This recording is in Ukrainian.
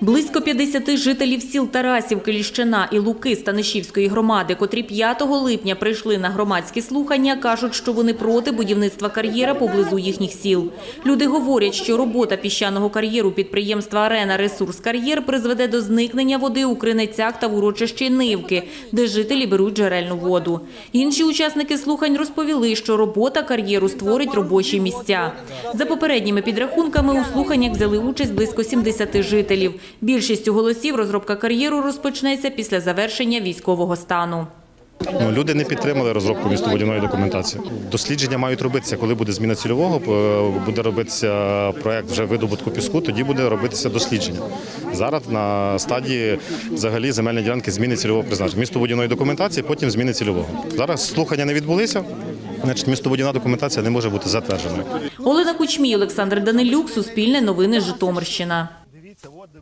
Близько 50 жителів сіл Тарасівки, Ліщина і Луки Станишівської громади, котрі 5 липня прийшли на громадські слухання, кажуть, що вони проти будівництва кар'єра поблизу їхніх сіл. Люди говорять, що робота піщаного кар'єру підприємства «Арена Ресурс Кар'єр» призведе до зникнення води у Кринецях та в урочищі Нивки, де жителі беруть джерельну воду. Інші учасники слухань розповіли, що робота кар'єру створить робочі місця. За попередніми підрахунками у слуханнях взяли участь близько 70 жителів. Більшістю голосів розробка кар'єру розпочнеться після завершення військового стану. Ну, люди не підтримали розробку містобудівної документації. Дослідження мають робитися, коли буде зміна цільового, е, буде робитися проект вже видобутку піску, тоді буде робитися дослідження. Зараз на стадії взагалі земельні ділянки зміни цільового призначення. Містобудівної документації, потім зміни цільового. Зараз слухання не відбулися, значить містобудівна документація не може бути затвердженою. Олена Кучмій, Олександр Данилюк, Суспільне новини Житомирщина. Це от